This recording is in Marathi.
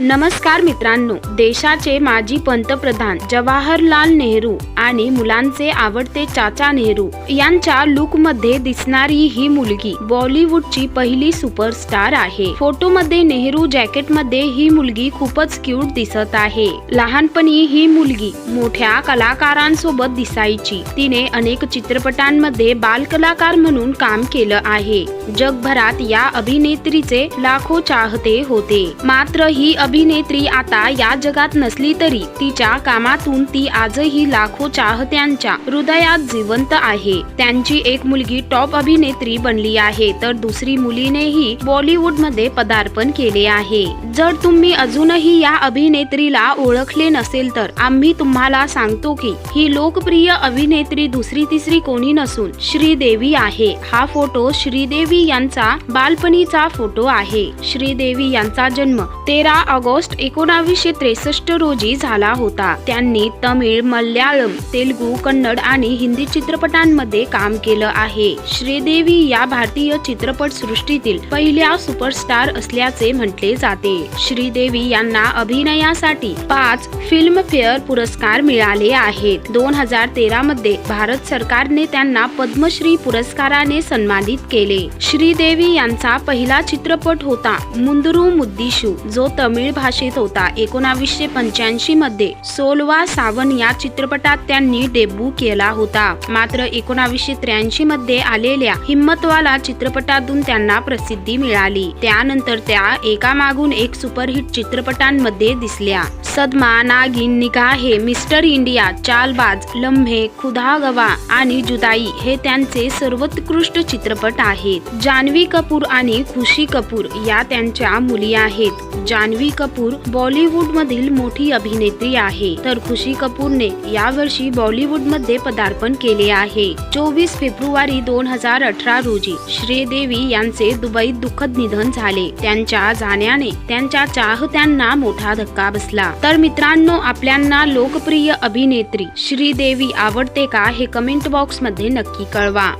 नमस्कार मित्रांनो देशाचे माजी पंतप्रधान जवाहरलाल नेहरू आणि मुलांचे आवडते चाचा नेहरू यांच्या लुकमध्ये दिसणारी ही मुलगी बॉलिवूडची पहिली सुपरस्टार आहे. फोटोमध्ये नेहरू जॅकेटमध्ये ही मुलगी खूपच क्यूट दिसत आहे. लहानपणी ही मुलगी मोठ्या कलाकारांसोबत दिसायची. तिने अनेक चित्रपटांमध्ये बालकलाकार म्हणून काम केलं आहे. जगभरात या अभिनेत्रीचे लाखो चाहते होते. मात्र ही अभिनेत्री आता या जगात नसली तरी तिच्या कामातून ती आजही लाखो चाहत्यांच्या हृदयात जिवंत आहे. त्यांची एक मुलगी टॉप अभिनेत्री बनली आहे तर दुसरी मुलीनेही बॉलिवूडमध्ये पदार्पण केले आहे. जर तुम्ही अजूनही या अभिनेत्रीला ओळखले नसेल तर आम्ही तुम्हाला सांगतो की ही लोकप्रिय अभिनेत्री दुसरी तिसरी कोणी नसून श्रीदेवी आहे. हा फोटो श्रीदेवी यांचा बालपणीचा फोटो आहे. श्रीदेवी यांचा जन्म तेरा ऑगस्ट एकोणावीसशे त्रेसष्ट रोजी झाला होता. त्यांनी तमिळ मल्याळम तेलगू कन्नड आणि हिंदी चित्रपटांमध्ये काम केलं आहे. श्रीदेवी या भारतीय चित्रपट सृष्टीतील पहिल्या सुपरस्टार असल्याचे म्हटले जाते. श्रीदेवी यांना अभिनयासाठी पाच फिल्मफेअर पुरस्कार मिळाले आहेत. दोन हजार तेरा मध्ये भारत सरकारने त्यांना पद्मश्री पुरस्काराने सन्मानित केले. श्रीदेवी यांचा पहिला चित्रपट होता मुंदरू मुद्दिशू जो तमिळ भाषेत होता. एकोणावीसशे पंच्याऐंशी मध्ये सोलवा सावन या चित्रपटात त्यांनी डेब्यू केला होता. मात्र एकोणावीसशे त्र्याऐंशी मध्ये आलेल्या हिम्मतवाला चित्रपटातून त्यांना प्रसिद्धी मिळाली. त्यानंतर त्या एकामागून एक सुपरहिट चित्रपटांमध्ये दिसल्या. सदमा नागिन निगाहे मिस्टर इंडिया चालबाज लम्हे खुदा गवा आणि जुदाई हे त्यांचे सर्वोत्कृष्ट चित्रपट आहेत. जान्हवी कपूर आणि खुशी कपूर या त्यांच्या मुली आहेत. जान्हवी कपूर बॉलिवूड मधील मोठी अभिनेत्री आहे. तर खुशी कपूरने यावर्षी बॉलिवूडमध्ये पदार्पण केले आहे. चोवीस फेब्रुवारी दोन हजार अठरा रोजी श्रीदेवी यांचे दुबईत दुःखद निधन झाले. त्यांच्या जाण्याने त्यांच्या चाहत्यांना मोठा धक्का बसला. तर मित्रांनो आपल्यांना लोकप्रिय अभिनेत्री श्रीदेवी आवडते का हे कमेंट बॉक्समध्ये नक्की कळवा.